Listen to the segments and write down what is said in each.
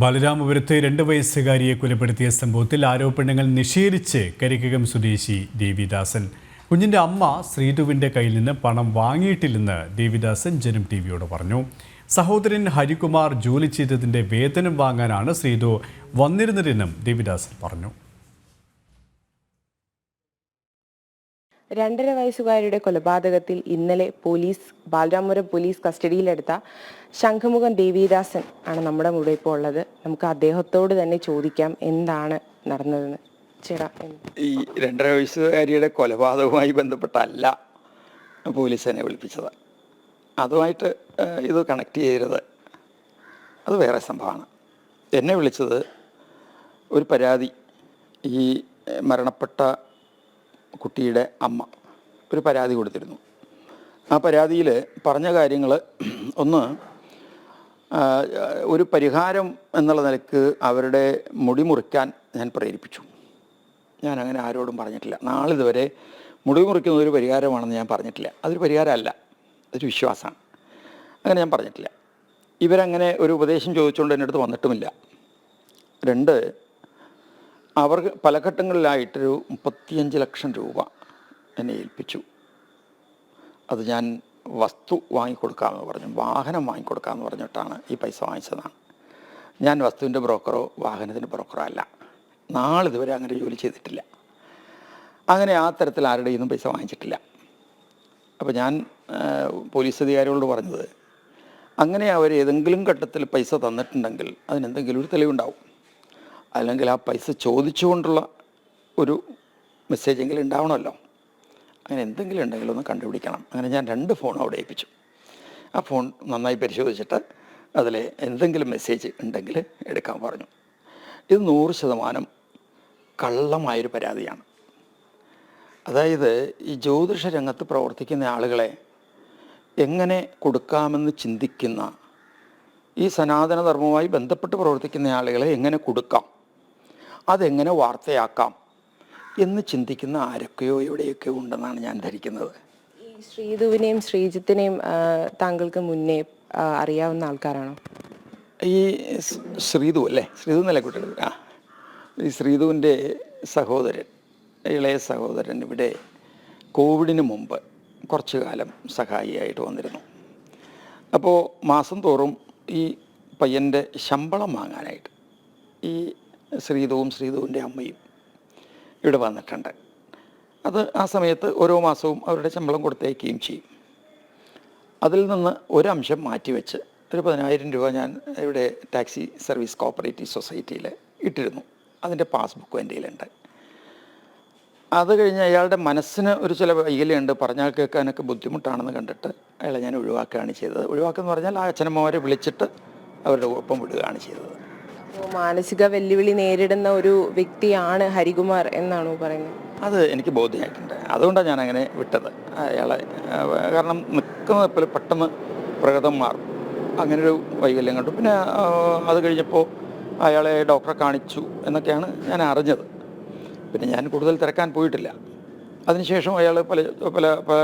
ബാലരാമപുരത്ത് രണ്ട് വയസ്സുകാരിയെ കൊലപ്പെടുത്തിയ സംഭവത്തിൽ ആരോപണങ്ങൾ നിഷേധിച്ച് കരിക്കകം സ്വദേശി ദേവിദാസൻ. കുഞ്ഞിന്റെ അമ്മ ശ്രീധുവിന്റെ കയ്യിൽ നിന്ന് പണം വാങ്ങിയിട്ടില്ലെന്ന് ദേവിദാസൻ ജനം ടി വിയോട് പറഞ്ഞു. സഹോദരൻ ഹരികുമാർ ജോലി ചെയ്തതിന്റെ വേതനം വാങ്ങാനാണ് ശ്രീധു വന്നിരുന്നതെന്നും ദേവിദാസൻ പറഞ്ഞു. രണ്ടര വയസ്സുകാരിയുടെ കൊലപാതകത്തിൽ ഇന്നലെ പോലീസ് ബാലരാമപുരം പോലീസ് കസ്റ്റഡിയിലെടുത്ത ശംഖുമുഖം ദേവിദാസൻ ആണ് നമ്മുടെ കൂടെ ഇപ്പോൾ ഉള്ളത്. നമുക്ക് അദ്ദേഹത്തോട് തന്നെ ചോദിക്കാം എന്താണ് നടന്നതെന്ന്. ഈ രണ്ടര വയസ്സുകാരിയുടെ കൊലപാതകവുമായി ബന്ധപ്പെട്ടല്ല പോലീസ് എന്നെ വിളിപ്പിച്ചത്. അതുമായിട്ട് ഇത് കണക്ട് ചെയ്യരുത്. അത് വേറെ സംഭവമാണ്. എന്നെ വിളിച്ചത് ഒരു പരാതി ഈ മരണപ്പെട്ട കുട്ടിയുടെ അമ്മ ഒരു പരാതി കൊടുത്തിരുന്നു. ആ പരാതിയിൽ പറഞ്ഞ കാര്യങ്ങൾ ഒന്ന് ഒരു പരിഹാരം എന്നുള്ള നിലയ്ക്ക് അവരുടെ മുടി മുറിക്കാൻ ഞാൻ പ്രേരിപ്പിച്ചു. ഞാൻ അങ്ങനെ ആരോടും പറഞ്ഞിട്ടില്ല. നാളിതുവരെ മുടി മുറിക്കുന്നത് ഒരു പരിഹാരമാണെന്ന് ഞാൻ പറഞ്ഞിട്ടില്ല. അതൊരു പരിഹാരമല്ല. അതൊരു വിശ്വാസമാണ്. അങ്ങനെ ഞാൻ പറഞ്ഞിട്ടില്ല. ഇവരങ്ങനെ ഒരു ഉപദേശം ചോദിച്ചുകൊണ്ട് എന്റെ അടുത്ത് വന്നിട്ടുമില്ല. രണ്ട് അവർ പല ഘട്ടങ്ങളിലായിട്ടൊരു മുപ്പത്തിയഞ്ച് ലക്ഷം രൂപ എന്നെ ഏൽപ്പിച്ചു. അത് ഞാൻ വസ്തു വാങ്ങിക്കൊടുക്കാമെന്ന് പറഞ്ഞു വാഹനം വാങ്ങിക്കൊടുക്കാമെന്ന് പറഞ്ഞിട്ടാണ് ഈ പൈസ വാങ്ങിച്ചതാണ്. ഞാൻ വസ്തുവിന്റെ ബ്രോക്കറോ വാഹനത്തിന്റെ ബ്രോക്കറോ അല്ല. നാളിതുവരെ അങ്ങനെ ജോലി ചെയ്തിട്ടില്ല. അങ്ങനെ ആ തരത്തിൽ ആരുടെ നിന്നും പൈസ വാങ്ങിച്ചിട്ടില്ല. അപ്പോൾ ഞാൻ പോലീസ് അധികാരികളോട് പറഞ്ഞത് അങ്ങനെ അവർ ഏതെങ്കിലും ഘട്ടത്തിൽ പൈസ തന്നിട്ടുണ്ടെങ്കിൽ അതിനെന്തെങ്കിലും ഒരു തെളിവുണ്ടാവും. അല്ലെങ്കിൽ ആ പൈസ ചോദിച്ചുകൊണ്ടുള്ള ഒരു മെസ്സേജെങ്കിലും ഉണ്ടാവണമല്ലോ. അങ്ങനെ എന്തെങ്കിലും ഉണ്ടെങ്കിൽ ഒന്ന് കണ്ടുപിടിക്കണം. അങ്ങനെ ഞാൻ രണ്ട് ഫോൺ അവിടെ ഏൽപ്പിച്ചു. ആ ഫോൺ നന്നായി പരിശോധിച്ചിട്ട് അതിൽ എന്തെങ്കിലും മെസ്സേജ് ഉണ്ടെങ്കിൽ എടുക്കാൻ പറഞ്ഞു. ഇത് നൂറ് ശതമാനം കള്ളമായൊരു പരാതിയാണ്. അതായത് ഈ ജ്യോതിഷ രംഗത്ത് പ്രവർത്തിക്കുന്ന ആളുകളെ എങ്ങനെ കൊടുക്കാമെന്ന് ചിന്തിക്കുന്ന ഈ സനാതനധർമ്മവുമായി ബന്ധപ്പെട്ട് പ്രവർത്തിക്കുന്ന ആളുകളെ എങ്ങനെ കൊടുക്കാം? അതെങ്ങനെ വാർത്തയാക്കാം എന്ന് ചിന്തിക്കുന്ന ആരൊക്കെയോ എവിടെയൊക്കെ ഉണ്ടെന്നാണ് ഞാൻ ധരിക്കുന്നത്. ശ്രീധുവിനെയും ശ്രീജിത്തിനെയും താങ്കൾക്ക് മുന്നേ അറിയാവുന്ന ആൾക്കാരാണോ? ഈ ശ്രീധു അല്ലേ? ശ്രീധു എന്നല്ലേ കുട്ടികൾ? ആ. ഈ ശ്രീധുവിന്റെ സഹോദരൻ ഇളയ സഹോദരൻ ഇവിടെ കോവിഡിന് മുമ്പ് കുറച്ചു കാലം സഹായിയായിട്ട് വന്നിരുന്നു. അപ്പോൾ മാസം തോറും ഈ പയ്യന്റെ ശമ്പളം വാങ്ങാനായിട്ട് ഈ ശ്രീതുവും ശ്രീതുവിന്റെ അമ്മയും ഇവിടെ വന്നിട്ടുണ്ട്. അത് ആ സമയത്ത് ഓരോ മാസവും അവരുടെ ശമ്പളം കൊടുത്തേക്കുകയും ചെയ്യും. അതിൽ നിന്ന് ഒരംശം മാറ്റിവെച്ച് ഒരു പതിനായിരം രൂപ ഞാൻ ഇവിടെ ടാക്സി സർവീസ് കോപ്പറേറ്റീവ് സൊസൈറ്റിയിൽ ഇട്ടിരുന്നു. അതിന്റെ പാസ്ബുക്കും എന്റെ കയ്യിലുണ്ട്. അത് കഴിഞ്ഞ് അയാളുടെ മനസ്സിന് ഒരു ചില വൈകല്യമുണ്ട്. പറഞ്ഞാൽ കേൾക്കാനൊക്കെ ബുദ്ധിമുട്ടാണെന്ന് കണ്ടിട്ട് അയാളെ ഞാൻ ഒഴിവാക്കുകയാണ് ചെയ്തത്. ഒഴിവാക്കുക എന്ന് പറഞ്ഞാൽ ആ അച്ഛനമ്മമാരെ വിളിച്ചിട്ട് അവരുടെ ഒപ്പം വിടുകയാണ് ചെയ്തത്. മാനസിക വെല്ലുവിളി നേരിടുന്ന ഒരു വ്യക്തിയാണ് ഹരികുമാർ എന്നാണോ പറയുന്നത്? അത് എനിക്ക് ബോധ്യമായിട്ടുണ്ട്. അതുകൊണ്ടാണ് ഞാൻ അങ്ങനെ വിട്ടത്. അയാളെ കാരണം നിൽക്കുന്ന പെട്ടെന്ന് പ്രകൃതം മാറും ഒരു വൈകല്യം കണ്ടു. പിന്നെ അത് കഴിഞ്ഞപ്പോൾ അയാളെ ഡോക്ടറെ കാണിച്ചു എന്നൊക്കെയാണ് ഞാൻ അറിഞ്ഞത്. പിന്നെ ഞാൻ കൂടുതൽ തിരക്കാൻ പോയിട്ടില്ല. അതിനുശേഷം അയാൾ പല പല പല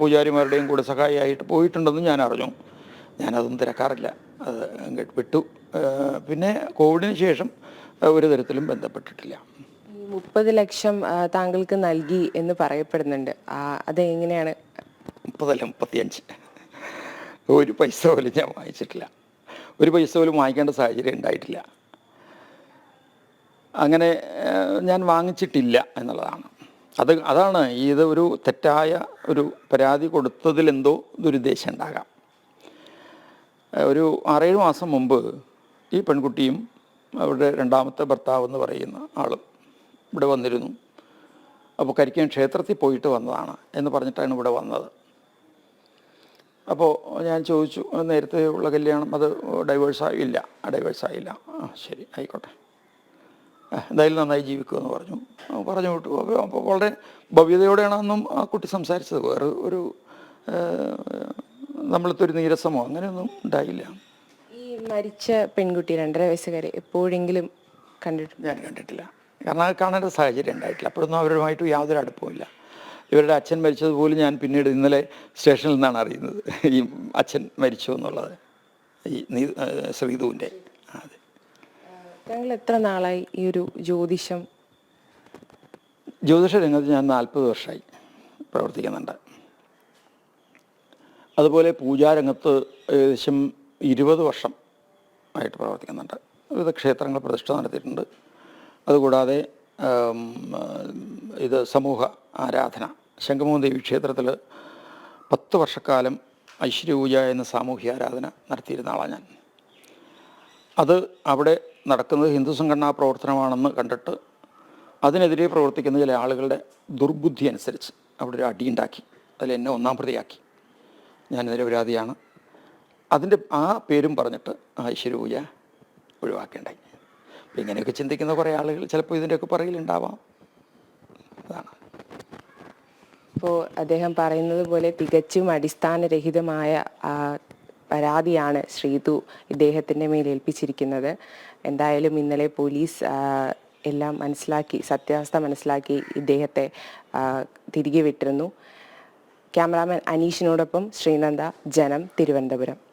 പൂജാരിമാരുടെയും കൂടെ സഹായിയായിട്ട് പോയിട്ടുണ്ടെന്ന് ഞാൻ അറിഞ്ഞു. ഞാനതൊന്നും തിരക്കാറില്ല. അത് വിട്ടു. പിന്നെ കോവിഡിന് ശേഷം ഒരു തരത്തിലും ബന്ധപ്പെട്ടിട്ടില്ല. മുപ്പത് ലക്ഷം താങ്കൾക്ക് നൽകി എന്ന് പറയപ്പെടുന്നുണ്ട്. അതെങ്ങനെയാണ്? മുപ്പതല്ല മുപ്പത്തിയഞ്ച്. ഒരു പൈസ പോലും ഞാൻ വാങ്ങിച്ചിട്ടില്ല. ഒരു പൈസ പോലും വാങ്ങിക്കേണ്ട സാഹചര്യം ഉണ്ടായിട്ടില്ല. അങ്ങനെ ഞാൻ വാങ്ങിച്ചിട്ടില്ല എന്നുള്ളതാണ്. അത് അതാണ് ഇത് ഒരു തെറ്റായ ഒരു പരാതി കൊടുത്തതിലെന്തോ ദുരുദ്ദേശം ഉണ്ടാകാം. ഒരു ആറേഴ് മാസം മുമ്പ് ഈ പെൺകുട്ടിയും അവരുടെ രണ്ടാമത്തെ ഭർത്താവ് എന്ന് പറയുന്ന ആളും ഇവിടെ വന്നിരുന്നു. അപ്പോൾ കരിക്കൻ ക്ഷേത്രത്തിൽ പോയിട്ട് വന്നതാണ് എന്ന് പറഞ്ഞിട്ടാണ് ഇവിടെ വന്നത്. അപ്പോൾ ഞാൻ ചോദിച്ചു നേരത്തെ ഉള്ള കല്യാണം അത് ഡൈവേഴ്സ് ആയില്ല. ഡൈവേഴ്സ് ആയില്ല. ആ ശരി ആയിക്കോട്ടെ. എന്തായാലും നന്നായി ജീവിക്കുമെന്ന് പറഞ്ഞു. പറഞ്ഞു വിട്ടു. അപ്പോൾ അപ്പോൾ വളരെ ഭവ്യതയോടെയാണ് അന്നും ആ കുട്ടി സംസാരിച്ചത്. വേറെ ഒരു നമ്മളത്തെ ഒരു നീരസമോ അങ്ങനെയൊന്നും ഉണ്ടായില്ല. മരിച്ച പെൺകുട്ടി രണ്ടര വയസ്സുകാരെ എപ്പോഴെങ്കിലും കണ്ടിട്ടുണ്ട് ഞാൻ കണ്ടിട്ടില്ല. കാരണം അത് കാണേണ്ട സാഹചര്യം ഉണ്ടായിട്ടില്ല. അപ്പോഴൊന്നും അവരുമായിട്ട് യാതൊരു അടുപ്പമില്ല ഇവരുടെ അച്ഛൻ മരിച്ചത് പോലും ഞാൻ പിന്നീട് ഇന്നലെ സ്റ്റേഷനിൽ നിന്നാണ് അറിയുന്നത്. ഈ അച്ഛൻ മരിച്ചു എന്നുള്ളത്. ഈ ശ്രീധുവിന്റെ. അതെ. ഞങ്ങൾ എത്ര നാളായി ഈ ഒരു ജ്യോതിഷം? ജ്യോതിഷ രംഗത്ത് ഞാൻ നാൽപ്പത് വർഷമായി പ്രവർത്തിക്കുന്നുണ്ട്. അതുപോലെ പൂജാരംഗത്ത് ഏകദേശം ഇരുപത് വർഷം ആയിട്ട് പ്രവർത്തിക്കുന്നുണ്ട്. വിവിധ ക്ഷേത്രങ്ങൾ പ്രതിഷ്ഠ നടത്തിയിട്ടുണ്ട്. അതുകൂടാതെ ഇത് സമൂഹ ആരാധന. ശംഖമോഹൻ ദേവി ക്ഷേത്രത്തിൽ പത്ത് വർഷക്കാലം ഐശ്വര്യപൂജ എന്ന സാമൂഹ്യ ആരാധന നടത്തിയിരുന്ന ആളാണ് ഞാൻ. അത് അവിടെ നടക്കുന്നത് ഹിന്ദു സംഘടനാ പ്രവർത്തനമാണെന്ന് കണ്ടിട്ട് അതിനെതിരെ പ്രവർത്തിക്കുന്ന ചില ആളുകളുടെ ദുർബുദ്ധി അനുസരിച്ച് അവിടെ ഒരു അടിയുണ്ടാക്കി. അതിൽ എന്നെ ഒന്നാം പ്രതിയാക്കി. ഞാൻ നിരപരാധിയാണ് അതിന്റെ ആ പേരും പറഞ്ഞിട്ട് ആ ഐശ്വര്യപൂജ ഒഴിവാക്കേണ്ടായി. അപ്പം ഇങ്ങനെയൊക്കെ ചിന്തിക്കുന്ന കുറേ ആളുകൾ ചിലപ്പോൾ ഇതിന്റെയൊക്കെ പറയിലുണ്ടാവാം അതാണ്. ഇപ്പോൾ അദ്ദേഹം പറയുന്നത് പോലെ തികച്ചും അടിസ്ഥാനരഹിതമായ പരാതിയാണ് ശ്രീതു ഇദ്ദേഹത്തിന്റെ മേൽ ഏൽപ്പിച്ചിരിക്കുന്നത്. എന്തായാലും ഇന്നലെ പോലീസ് എല്ലാം മനസ്സിലാക്കി സത്യാവസ്ഥ മനസ്സിലാക്കി ഇദ്ദേഹത്തെ തിരികെ വിട്ടിരുന്നു. ക്യാമറാമാൻ അനീഷിനോടൊപ്പം ശ്രീനന്ദ ജനം തിരുവനന്തപുരം.